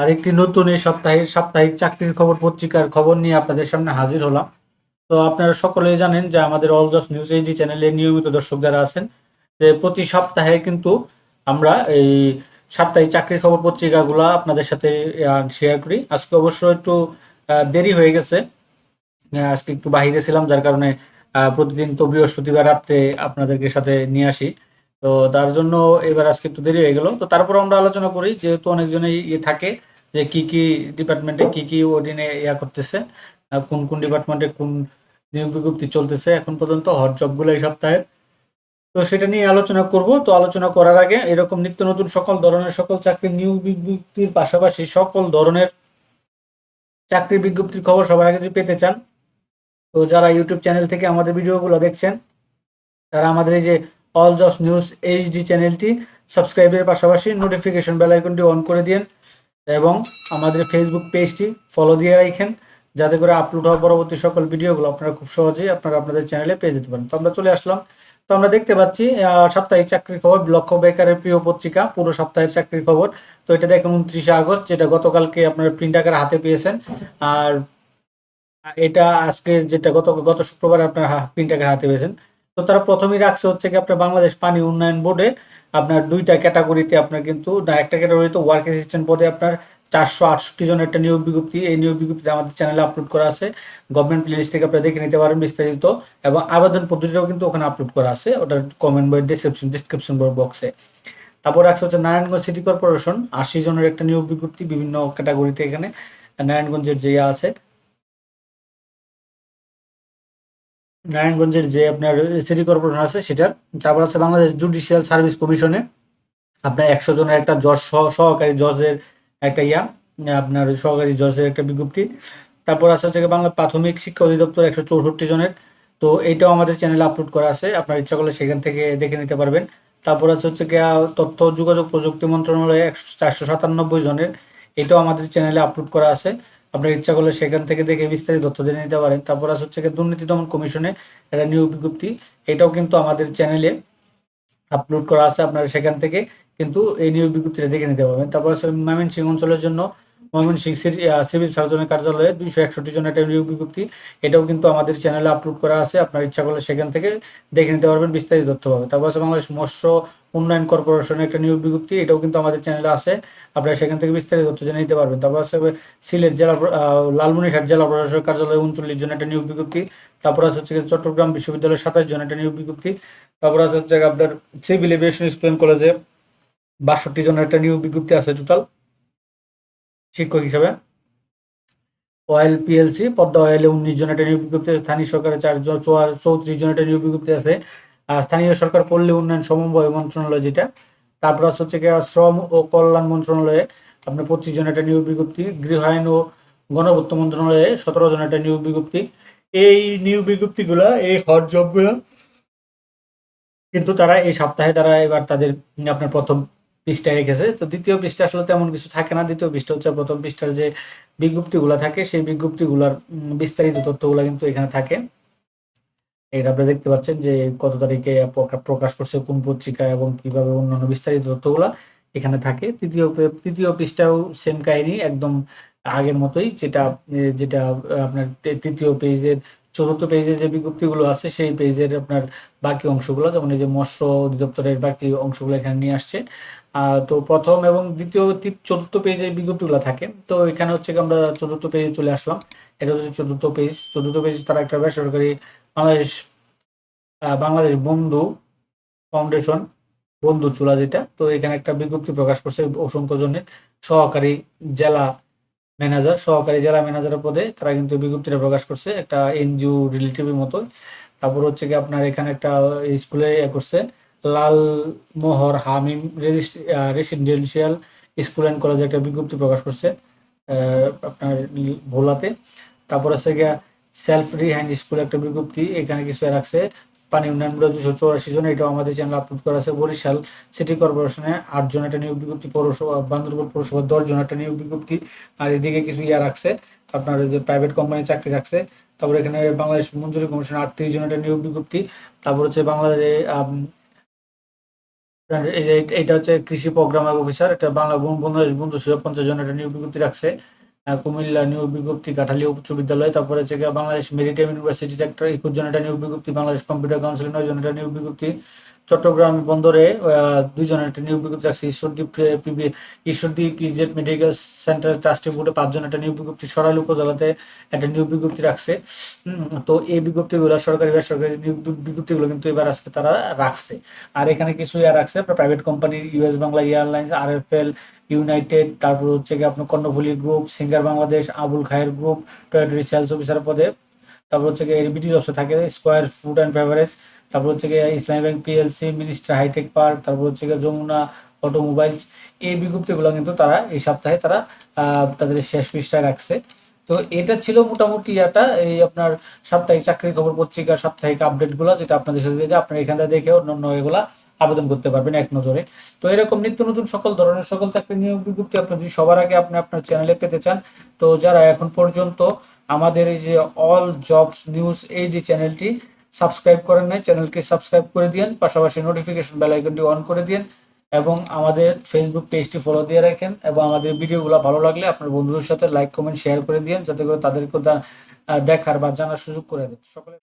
আর একটি নতুন এই সপ্তাহে সাপ্তাহিক চাকরির খবর, পত্রিকার খবর নিয়ে আপনাদের সামনে হাজির হলাম। তো আপনারা সকলেই জানেন যে আমাদের অল জস নিউজ এইচডি চ্যানেলের নিয়মিত দর্শক যারা আছেন, যে প্রতি সপ্তাহে কিন্তু আমরা এই সাপ্তাহিক চাকরির খবর, পত্রিকাগুলো আপনাদের সাথে শেয়ার করি। আজকে অবশ্য একটু দেরি হয়ে গেছে। আজকে একটু বাহিরে ছিলাম, যার কারণে প্রতিদিন তো বৃহস্পতিবার রাত্রে আপনাদেরকে সাথে নিয়ে আসি। তো তার জন্য এবার আজকে একটু দেরি হয়ে গেল। তো তারপর আমরা আলোচনা করি, যেহেতু অনেকজনেই ইয়ে থাকে যে কি কি ডিপার্টমেন্টে কি কি ওডিনে ইয়া করতেছে কোন কোন ডিপার্টমেন্টে কোন নিয়োগ বিজ্ঞপ্তি চলতেছে এখন পর্যন্ত হট জবগুলো এই সপ্তাহে। তো সেটা নিয়ে আলোচনা করব। তো আলোচনা করার আগে এরকম নিত্য নতুন সকল ধরনের সকল চাকরির নিয়োগ বিজ্ঞপ্তির পাশাপাশি সকল ধরনের চাকরির বিজ্ঞপ্তির খবর সবার আগে যদি পেতে চান, তো যারা ইউটিউব চ্যানেল থেকে আমাদের ভিডিওগুলো দেখছেন, তারা আমাদের এই যে অল জবস নিউজ এইচডি চ্যানেলটি সাবস্ক্রাইবের পাশাপাশি নোটিফিকেশন বেল আইকনটি অন করে দিন এবং আমাদের ফেসবুক পেজটি ফলো দিয়ে রাখেন যাতে করে আপলোড হওয়া পরবর্তী সকল ভিডিওগুলো আপনারা খুব সহজেই আপনারা আপনাদের চ্যানেলে পেয়ে যেতে পারেন। তো আমরা চলে আসলাম। তো আমরা দেখতে পাচ্ছি সাপ্তাহিক চাকরির খবর, লক্ষ্য বেকারের প্রিয় পত্রিকা, পুরো সপ্তাহের চাকরির খবর। তো এটা দেখেন উনত্রিশে আগস্ট, যেটা গতকালকে আপনারা প্রিন্ট আকারে হাতে পেয়েছেন। আর এটা আজকে যেটা গত গত শুক্রবার আপনার প্রিন্ট আকারে হাতে পেয়েছেন। তো তারা প্রথমেই রাখছে হচ্ছে কি আপনার বাংলাদেশ পানি উন্নয়ন বোর্ডে আপনার দুইটা ক্যাটাগরিতে আপনার কিন্তু একটা ক্যাটাগরিতে ওয়ার্ক অ্যাসিস্ট্যান্ট পদে আপনার চারশো আটষট্টি জনের একটা নিয়োগ বিজ্ঞপ্তি, এই নিয়োগ বিজ্ঞপ্তি আমাদের চ্যানেলে আপলোড করা আছে। গভর্নমেন্ট প্লেলিস্ট থেকে আপনারা দেখে নিতে পারেন বিস্তারিত এবং আবেদন পদ্ধতিটাও কিন্তু ওখানে আপলোড করা আছে ওটার কমেন্ট বই ডিসক্রিপশন ডিসক্রিপশন বক্সে তারপর আছে হচ্ছে নারায়ণগঞ্জ সিটি কর্পোরেশন আশি জনের একটা নিয়োগ বিজ্ঞপ্তি বিভিন্ন ক্যাটাগরিতে এখানে। নারায়ণগঞ্জের যে ইয়ে আছে নারায়ণগঞ্জের যে আপনার সিটি কর্পোরেশন আছে সেটার, তারপর আছে বাংলাদেশ জুডিশিয়াল সার্ভিস কমিশনে আপনার একশো জনের একটা জজ সহ- সহকারী জজের একটা ইয়া, আপনার সহকারী জজের একটা বিজ্ঞপ্তি। তারপর আছে হচ্ছে বাংলা প্রাথমিক শিক্ষা অধিদপ্তর একশো চৌষট্টি জনের। তো এইটাও আমাদের চ্যানেলে আপলোড করা আছে, আপনার ইচ্ছা করলে সেখান থেকে দেখে নিতে পারবেন। তারপর আছে হচ্ছে গিয়ে তথ্য যোগাযোগ প্রযুক্তি মন্ত্রণালয়ে একশো চারশো সাতানব্বই জনের। এটাও আমাদের চ্যানেলে আপলোড করা আছে। আপনার ইচ্ছা করলে সেখান থেকে দেখে বিস্তারিত তথ্য জেনে নিতে পারেন। তারপর আছে হচ্ছে দুর্নীতি দমন কমিশনে একটা নিয়োগ বিজ্ঞপ্তি। এটাও কিন্তু আমাদের চ্যানেলে আপলোড করা আছে, আপনারা সেখান থেকে কিন্তু এই নিয়োগ বিজ্ঞপ্তিটা দেখে নিতে পারবেন। তারপর আছে ময়মনসিংহ অঞ্চলের জন্য ময়মনসিংহ সিটি- সিভিল সার্জনের কার্যালয়ে দুইশো একষট্টি জনের একটা বিজ্ঞপ্তি। এটাও কিন্তু আমাদের চ্যানেলে আপলোড করা আছে। আপনার ইচ্ছা করলে সেখান থেকে দেখে নিতে পারবেন, বিস্তারিত তথ্য পাবেন। তারপর আছে বাংলাদেশ মৎস্য উন্নয়ন কর্পোরেশনের একটা নিয়োগ বিজ্ঞপ্তি। এটাও কিন্তু আমাদের চ্যানেলে আছে। আপনারা সেখান থেকে বিস্তারিত তথ্য জেনে নিতে পারবেন। তারপর আছে সিলেট জেলা লালমনিরহাট জেলা প্রশাসক কার্যালয়ে উনচল্লিশ জন একটা নিয়োগ বিজ্ঞপ্তি। তারপর আছে হচ্ছে চট্টগ্রাম বিশ্ববিদ্যালয়ের সাতাশ জন একটা নিয়োগ বিজ্ঞপ্তি। তারপর আছে হচ্ছে আপনার সিভিল এভিয়েশন স্কুল কলেজে বাষট্টি জনের একটা নিয়োগ বিজ্ঞপ্তি আছে টোটাল শিক্ষক হিসাবে। অয়েল পিএলসি, পদ্মা অয়েলে উনিশ জন একটা নিয়োগ বিজ্ঞপ্তি স্থানীয় সরকারের চারজন চৌত্রিশ জন একটা নিয়োগ বিজ্ঞপ্তি আছে। স্থানীয় সরকার পল্লী উন্নয়ন সমবায় মন্ত্রণালয় যেটা, তারপর হচ্ছে শ্রম ও কল্যাণ মন্ত্রণালয়ে আপনার পঁচিশ জন একটা নিয়োগ বিজ্ঞপ্তি, গৃহায়ন ও গণপূর্ত মন্ত্রণালয়ে সতেরো জন একটা নিয়োগ বিজ্ঞপ্তি। এই নিয়োগ বিজ্ঞপ্তিগুলা, এই হট জবগুলো কিন্তু তারা এই সপ্তাহে তারা এবার তাদের আপনার প্রথম পৃষ্ঠায় রেখেছে। তো দ্বিতীয় পৃষ্ঠা আসলে তেমন কিছু থাকে না। দ্বিতীয় পৃষ্ঠা হচ্ছে প্রথম পৃষ্ঠার যে বিজ্ঞপ্তিগুলো থাকে, সেই বিজ্ঞপ্তিগুলোর বিস্তারিত তথ্যগুলো কিন্তু এখানে থাকে। এটা আপনারা দেখতে পাচ্ছেন যে কত তারিখে প্রকাশ করছে কোন পত্রিকা এবং কীভাবে অন্যান্য বিস্তারিত তথ্যগুলো এখানে থাকে। তৃতীয় তৃতীয় পৃষ্ঠাও সেম কাহিনী, একদম আগের মতোই, যেটা যেটা, আপনার তৃতীয় পেজের চতুর্থ পেজে যে বিজ্ঞপ্তিগুলো আছে, সেই পেজের আপনার বাকি অংশগুলো, যেমন এই যে মৎস্য অধিদপ্তরের বাকি অংশগুলো এখানে নিয়ে আসছে। তো প্রথম এবং দ্বিতীয় চতুর্থ পেজে বিজ্ঞপ্তিগুলো থাকে। তো এখানে হচ্ছে আমরা চতুর্থ পেজে চলে আসলাম। এটা হচ্ছে চতুর্থ পেজ চতুর্থ পেজ তারা একটা বেসরকারি বাংলাদেশ বাংলাদেশ বন্ধু ফাউন্ডেশন বন্ধু চুলা যেটা, তো এখানে একটা বিজ্ঞপ্তি প্রকাশ করছে অসংখ্য জনের সহকারী জেলা ম্যানেজার, সহকারী জেলা ম্যানেজারের পদে, তারা কিন্তু বিজ্ঞপ্তিটা প্রকাশ করছে একটা এনজিও রিলেটিভের মতো তারপর হচ্ছে কি আপনার এখানে একটা স্কুলে ইয়ে করছে Lalmohar Hamim residential school and কলেজে একটা বিজ্ঞপ্তি প্রকাশ করছে আপনার ভোলাতে। তারপর হচ্ছে গিয়া সেলফ রিহ্যান্ড স্কুল একটা বিজ্ঞপ্তি এখানে কিছু রাখছে পানি উন্নয়ন বোর্ডে দুশো চৌরাশি জন এটাও আমাদের চ্যানেল আপলোড করা আছে। বরিশাল সিটি কর্পোরেশনে আট জন একটা নিয়োগ বিজ্ঞপ্তি, পৌরসভা, বান্দরবান পৌরসভা দশ জন একটা নিয়োগ বিজ্ঞপ্তি, আর এদিকে কিছু ইয়া রাখছে, আপনার যে প্রাইভেট কোম্পানি চাকরি রাখছে। তারপর এখানে বাংলাদেশ মঞ্জুরি কমিশন আটত্রিশ জন একটা নিয়োগ বিজ্ঞপ্তি। তারপর হচ্ছে বাংলাদেশে এটা হচ্ছে কৃষি প্রোগ্রাম অফিসার এটা বাংলা বন- বন্ধু বন্ধু পঞ্চাশ জন একটা নিয়োগ বিজ্ঞপ্তি রাখছে। কুমিল্লা নিউ বিজ্ঞপ্তি কাঠালি উচ্চ বিদ্যালয় তারপরে হচ্ছে বাংলাদেশ মেরিটাইম ইউনিভার্সিটি একটা একুশ জন নিউ বিজ্ঞপ্তি বাংলাদেশ কম্পিউটার কাউন্সিল নয় জন নিউ বিজ্ঞপ্তি চট্টগ্রাম বন্দরে আহ, দুইজন একটা নিয়োগ বিজ্ঞপ্তি রাখছে। Ishwardip uh, PB Ishwardip PZ medical centre trustee বোর্ডে পাঁচজন একটা নিয়োগ বিজ্ঞপ্তি সরাইল উপজেলাতে একটা নিয়োগ বিজ্ঞপ্তি রাখছে। তো এই বিজ্ঞপ্তিগুলো সরকারি বেসরকারি নিয়োগ বিজ্ঞপ্তিগুলো কিন্তু এবার আজকে তারা রাখছে। আর এখানে কিছু ইয়া রাখছে private company US Bangla airlines R F L united তারপর হচ্ছে কি আপনার Karnaphuli group Singer Bangladesh Abul Khair group toiletry sales officer পদে। তারপর হচ্ছে গিয়ে ব্রিটিশ অফিসে থাকে স্কোয়ার ফুড অ্যান্ড বেভারেজ তারপর হচ্ছে গিয়ে Islami bank PLC minister hitech park তারপর হচ্ছে গিয়ে যমুনা অটোমোবাইলস এই বিজ্ঞপ্তিগুলো কিন্তু তারা এই সপ্তাহে তারা তাদের শেষ পৃষ্ঠায় রাখছে। তো এটা ছিল মোটামুটি এটা এই আপনার সাপ্তাহিক চাকরির খবর পত্রিকার সাপ্তাহিক আপডেটগুলো যেটা আপনাদের সাথে দিয়ে আপনারা এখান থেকে দেখে অন্যান্য এগুলা আবেদন করতে পারবেন এক নজরে। তো এরকম নিত্য নতুন সকল ধরনের সকল চাকরি নিয়োগ বিজ্ঞপ্তি আপনি যদি সবার আগে আপনি আপনার চ্যানেলে পেতে চান, তো যারা এখন পর্যন্ত আমাদের এই যে অল জবস নিউজ এই যে চ্যানেলটি সাবস্ক্রাইব করেন নাই চ্যানেলকে সাবস্ক্রাইব করে দিন পাশাপাশি নোটিফিকেশন বেল আইকনটি অন করে দিন এবং আমাদের ফেসবুক পেজটি ফলো দিয়ে রাখেন, এবং আমাদের ভিডিওগুলো ভালো লাগলে আপনার বন্ধুদের সাথে লাইক কমেন্ট শেয়ার করে দিন যাতে করে তাদেরকে দেখার বা জানার সুযোগ করে দেন। সকলে